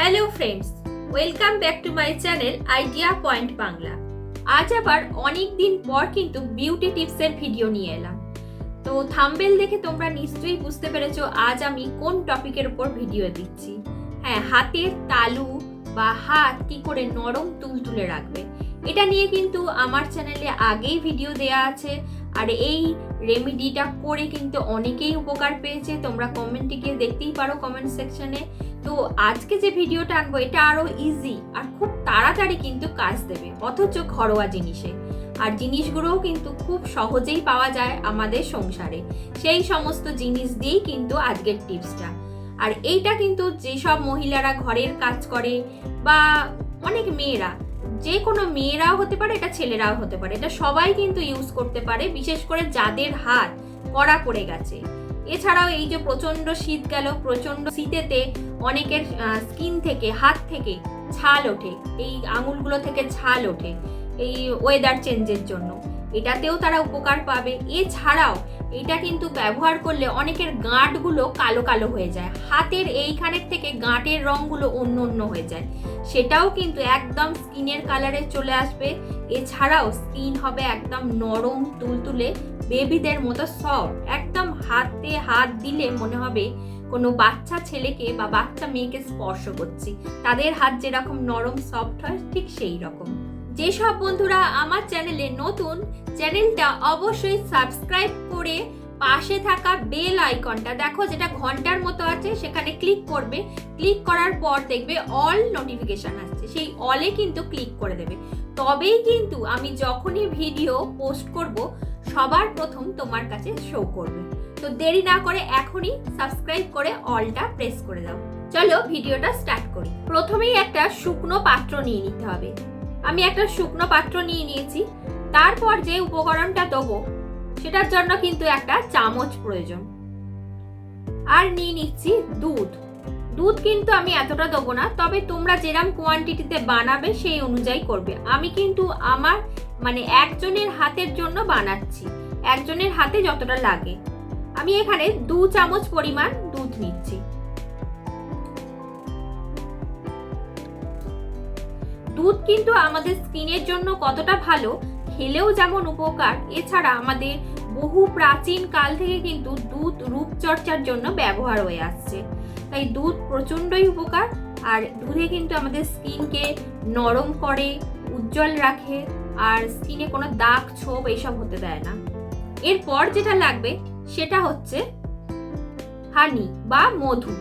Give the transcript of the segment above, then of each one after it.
Hello friends welcome back to my channel idea point Bangla আজ আবার অনেক দিন পর কিন্তু বিউটি টিপসের ভিডিও নিয়ে এলাম। তো থাম্বেল দেখে তোমরা নিশ্চয়ই বুঝতে পেরেছ আজ আমি কোন টপিকের উপর ভিডিও দিচ্ছি। হ্যাঁ হাতের তালু বা হাত কি করে নরম তুলতুলে রাখবে। এটা নিয়ে কিন্তু আমার চ্যানেলে আগেই ভিডিও দেয়া আছে। আর এই রেমিডিটা করে কিন্তু অনেকেই উপকার পেয়েছে। তোমরা কমেন্টে গিয়ে দেখতেই পারো কমেন্ট সেকশনে তো আজকে যে ভিডিওটা আনব, এটা আরও ইজি আর খুব তাড়াতাড়ি কিন্তু কাজ দেবে, অথচ ঘরোয়া জিনিসে। আর জিনিসগুলোও কিন্তু খুব সহজেই পাওয়া যায় আমাদের সংসারে। সেই সমস্ত জিনিস দিয়েই কিন্তু আজকের টিপসটা। আর এইটা কিন্তু যেসব মহিলারা ঘরের কাজ করে বা অনেক মেয়েরা, যে কোনো মেয়েরাও হতে পারে, এটা ছেলেরাও হতে পারে। এটা সবাই কিন্তু ইউজ করতে পারে, বিশেষ করে যাদের হাত কড়া পড়ে গেছে। এছাড়াও এই যে প্রচণ্ড শীত গেল, প্রচণ্ড শীতেতে অনেকের স্কিন থেকে, হাত থেকে ছাল ওঠে। এই আঙুলগুলো থেকে ছাল ওঠে, এই ওয়েদার চেঞ্জের জন্য। এটাতেও তারা উপকার পাবে। এছাড়াও এটা কিন্তু ব্যবহার করলে অনেকের গাঁটগুলো কালো কালো হয়ে যায়। হাতের এইখানের থেকে গাঁটের রঙগুলো অন্য অন্য হয়ে যায়। সেটাও কিন্তু একদম স্কিনের কালারে চলে আসবে। এছাড়াও স্কিন হবে একদম নরম, তুলতুলে, বেবিদের মতো সফট। একদম হাতে হাত দিলে মনে হবে কোনো বাচ্চা ছেলেকে বা বাচ্চা মেয়েকে স্পর্শ করছি। তাদের হাত যেরকম নরম, সফট হয়, ঠিক সেই রকম। যেসব বন্ধুরা আমার চ্যানেলে নতুন, চ্যানেলটা অবশ্যই সাবস্ক্রাইব করে পাশে থাকা বেল আইকনটা দেখো, যেটা ঘণ্টার মতো আছে, সেখানে ক্লিক করবে। ক্লিক করার পর দেখবে অল নোটিফিকেশন আসছে। সেই অলে কিন্তু ক্লিক করে দেবে। তবেই কিন্তু আমি যখনই ভিডিও পোস্ট করব, সবার প্রথম তোমার কাছে শো করবে। তো দেরি না করে এখনই সাবস্ক্রাইব করে অলটা প্রেস করে দাও। চলো ভিডিওটা স্টার্ট করি। প্রথমেই একটা শুকনো পাত্র নিয়ে নিতে হবে। আমি একটা শুকনো পাত্র নিয়ে নিয়েছি। তারপর যে উপকরণটা দেবো, সেটার জন্য কিন্তু একটা চামচ প্রয়োজন। আর নিয়ে নিচ্ছি দুধ। দুধ কিন্তু আমি এতটা দেবো না, তবে তোমরা যেরাম কোয়ান্টিটিতে বানাবে সেই অনুযায়ী করবে। আমি কিন্তু আমার মানে একজনের হাতের জন্য বানাচ্ছি। একজনের হাতে যতটা লাগে। আমি এখানে দু চামচ পরিমাণ দুধ নিচ্ছি। দুধ কিন্তু আমাদের স্কিনের জন্য কতটা ভালো, খেলেও যেমন উপকার, এছাড়া আমাদের বহু প্রাচীন কাল থেকে কিন্তু দুধ রূপচর্চার জন্য ব্যবহার হয়ে আসছে। তাই দুধ প্রচণ্ডই উপকার, আর দুধে কিন্তু আমাদের স্কিনকে নরম করে, উজ্জ্বল রাখে, আর স্কিনে কোনো দাগ, ছোপ এইসব হতে দেয় না। এরপর যেটা লাগবে, সেটা হচ্ছে হানি বা মধু।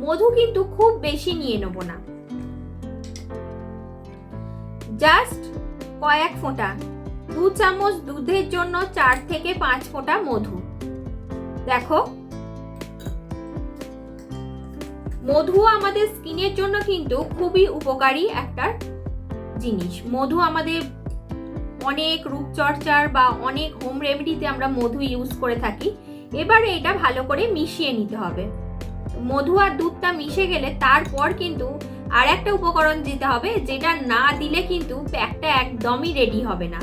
মধু কিন্তু খুব বেশি নিয়ে নেব না। জাস্ট কয়েক ফোঁটা। দু চামচ দুধের জন্য চার থেকে পাঁচ ফোঁটা মধু। দেখো। মধু আমাদের স্কিনের জন্য কিন্তু খুবই উপকারী একটা জিনিস। মধু আমাদের অনেক রূপচর্চার বা অনেক হোম রেমেডিতে আমরা মধু ইউজ করে থাকি। এবারে এটা ভালো করে মিশিয়ে নিতে হবে। মধু আর দুধটা মিশে গেলে তারপর কিন্তু আর একটা উপকরণ দিতে হবে, যেটা না দিলে কিন্তু প্যাকটা একদমই রেডি হবে না।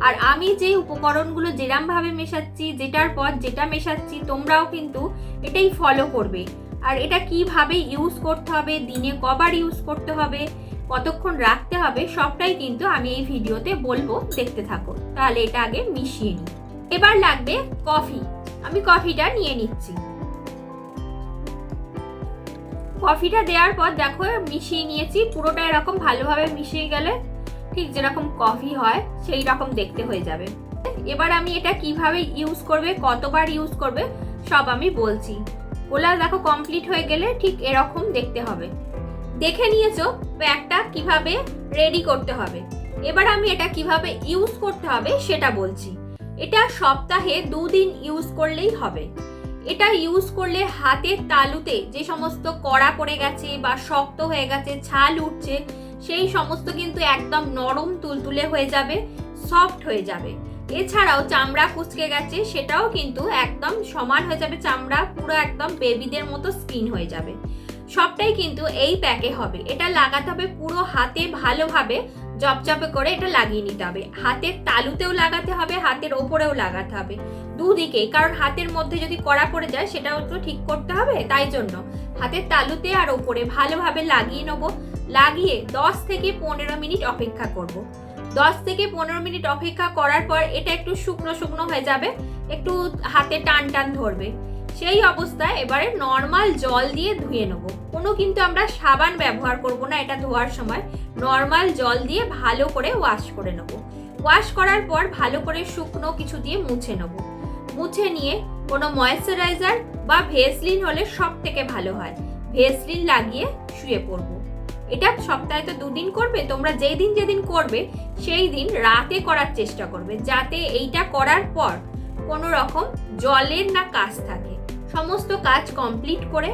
আর আমি যে উপকরণগুলো যেরামভাবে মেশাচ্ছি, যেটার পর যেটা মেশাচ্ছি, তোমরাও কিন্তু এটাই ফলো করবে। আর এটা কীভাবে ইউজ করতে হবে, দিনে কবার ইউজ করতে হবে, কতক্ষণ রাখতে হবে, সবটাই কিন্তু আমি এই ভিডিওতে বলব, দেখতে থাকো। তাহলে এটা আগে মিশিয়ে নিই। এবার লাগবে কফি আমি কফিটা নিয়ে নিচ্ছি। কফিটা দেওয়ার পর দেখো, মিশিয়ে নিয়েছি। পুরোটা এরকম ভালোভাবে মিশিয়ে গেলে ঠিক যেরকম কফি হয়, সেই রকম দেখতে হয়ে যাবে। এবার আমি এটা কীভাবে ইউজ করবে, কতবার ইউজ করবে, সব আমি বলছি। ওলা দেখো কমপ্লিট হয়ে গেলে ঠিক এরকম দেখতে হবে। দেখে নিয়েছো প্যাকটা কীভাবে রেডি করতে হবে। এবার আমি এটা কীভাবে ইউজ করতে হবে, সেটা বলছি। এটা সপ্তাহে দুদিন ইউজ করলেই হবে। এটা ইউজ করলে হাতের তালুতে যে সমস্ত কড়া পড়ে গেছে বা শক্ত হয়ে গেছে, ছাল উঠছে, সেই সমস্ত কিন্তু একদম নরম তুলতুলে হয়ে যাবে সফট হয়ে যাবে। এছাড়াও চামড়া কুচকে গেছে, সেটাও কিন্তু একদম সমান হয়ে যাবে, চামড়া পুরো একদম বেবিদের মতো স্কিন হয়ে যাবে। সবটাই কিন্তু এই প্যাকে হবে। এটা লাগাতে হবে পুরো হাতে ভালোভাবে জপজপে করে এটা লাগিয়ে নিতে হবে। হাতের তালুতেও লাগাতে হবে, হাতের ওপরেও লাগাতে হবে। দুদিকে, কারণ হাতের মধ্যে যদি কড়া পড়ে যায়, সেটাও তো ঠিক করতে হবে, তাই জন্য। হাতের তালুতে আর ওপরে ভালোভাবে লাগিয়ে নেব। লাগিয়ে দশ থেকে পনেরো মিনিট অপেক্ষা করব। দশ থেকে পনেরো মিনিট অপেক্ষা করার পর এটা একটু শুকনো শুকনো হয়ে যাবে। একটু হাতে টান টান ধরবে। সেই অবস্থায় এবারে নর্মাল জল দিয়ে ধুয়ে নেব। কোনো কিন্তু আমরা সাবান ব্যবহার করব না, এটা ধোয়ার সময়। নর্মাল জল দিয়ে ভালো করে ওয়াশ করে নেব। ওয়াশ করার পর ভালো করে শুকনো কিছু দিয়ে মুছে নেব। মুছে নিয়ে কোনো ময়েশ্চারাইজার বা ভেসলিন হলে সব থেকে ভালো হয়। ভেসলিন লাগিয়ে শুয়ে পড়ব। এটা সপ্তাহে তো দুদিন করবে, তোমরা যেই দিন যেদিন করবে, সেই দিন রাতে করার চেষ্টা করবে, যাতে এইটা করার পর কোনো রকম জলের না কাজ থাকে। সমস্ত কাজ কমপ্লিট করে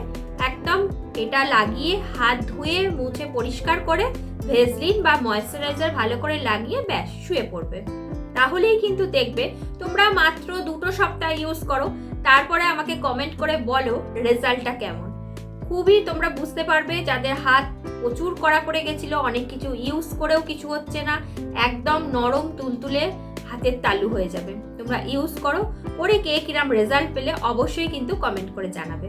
একদম এটা লাগিয়ে হাত ধুয়ে মুছে পরিষ্কার করে ভেজলিন বা ময়েশ্চারাইজার ভালো করে লাগিয়ে ব্যাস, শুয়ে পড়বে। তাহলেই কিন্তু দেখবে তোমরা মাত্র দুটো সপ্তাহ ইউজ করো, তারপরে আমাকে কমেন্ট করে বলো রেজাল্টটা কেমন। খুবই তোমরা বুঝতে পারবে যাদের হাত প্রচুর কড়া পড়ে গেছিল, অনেক কিছু ইউজ করেও কিছু হচ্ছে না, একদম নরম তুলতুলে হাতের তালু হয়ে যাবে। তোমরা ইউজ করো পরে কে কিরাম রেজাল্ট পেলে অবশ্যই কিন্তু কমেন্ট করে জানাবে।